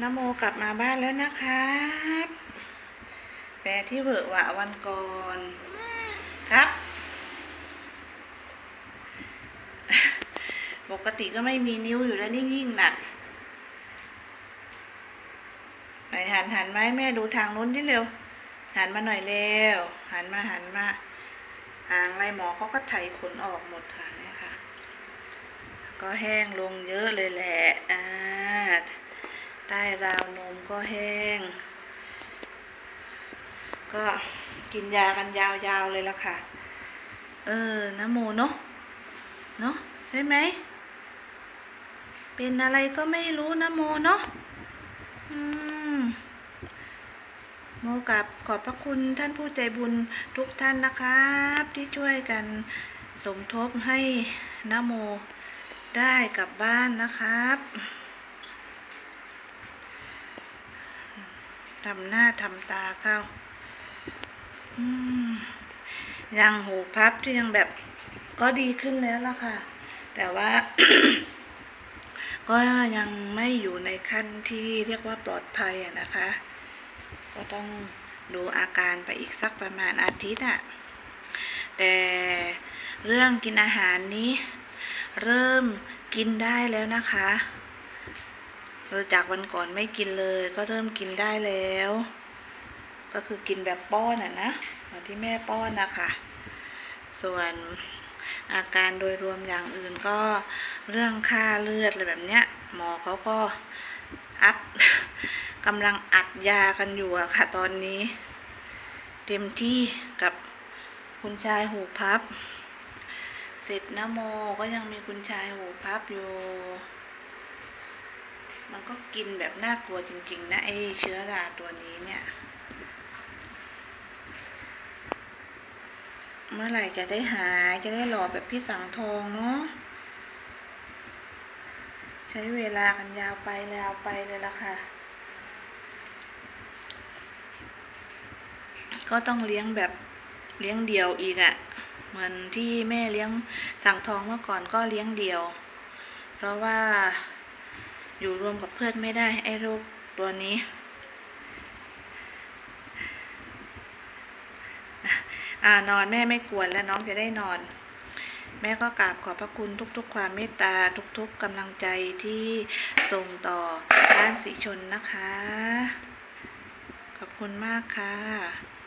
นโมกลับมาบ้านแล้วนะครับ แปลที่เวอะวะวันก่อนครับ ปกติก็ไม่มีนิ้วอยู่แล้วนี่ยิ่งหนักไหนหันหันมาให้แม่ดูทางนู้นที่เร็ว หันมาหน่อยเร็ว หันมาหันมาหางไรหมอเขาก็ไถขนออกหมดค่ะนี่ยค่ะก็แห้งลงเยอะเลยแหละอ่า ใต้ราวนมก็แห้ง ก็กินยากันยาวๆเลยละค่ะ เออนะโมเนาะเนาะใช่ไหม เป็นอะไรก็ไม่รู้นะโมเนาะอืมโมกับขอบพระคุณท่านผู้ใจบุญทุกท่านนะครับ ที่ช่วยกันสมทบให้นะโมได้กลับบ้านนะครับ ทำหน้าทำตาเข้าอยังหูพับที่ยังแบบก็ดีขึ้นแล้วล่ะค่ะ แต่ว่า ก็ยังไม่อยู่ในขั้นที่เรียกว่าปลอดภัยอะนะคะ ก็ต้องดูอาการไปอีกสักประมาณอาทิตย์อะแต่เรื่องกินอาหารนี้ เริ่มกินได้แล้วนะคะ เออจากวันก่อนไม่กินเลยก็เริ่มกินได้แล้ว ก็คือกินแบบป้อนอะนะเหมือนที่แม่ป้อนนะคะส่วนอาการโดยรวมอย่างอื่นก็เรื่องค่าเลือดอะไรแบบเนี้ย หมอเขาก็อัพกำลังอัดยากันอยู่อะค่ะ ตอนนี้ เต็มที่กับคุณชายหูพับเสร็จนะโมก็ยังมีคุณชายหูพับอยู่ ก็กินแบบน่ากลัวจริง ๆ นะไอเชื้อราตัวนี้เนี่ย เมื่อไหร่จะได้หายจะได้หล่อแบบพี่สังทองเนาะใช้เวลากันยาวไปยาวไปเลยละค่ะ ก็ต้องเลี้ยงแบบเลี้ยงเดี่ยวอีกอะ่ะ เหมือนที่แม่เลี้ยงสังทองเมื่อก่อนก็เลี้ยงเดี่ยว เพราะว่า อยู่รวมกับเพื่อนไม่ได้ ไอ้โรคตัวนี้ อ่านอนแม่ไม่กวนแล้วน้องจะได้นอน แม่ก็กราบขอบพระคุณทุกๆ ความเมตตาทุกๆกำลังใจที่ส่งต่อบ้านสีชนนะคะ ขอบคุณมากค่ะ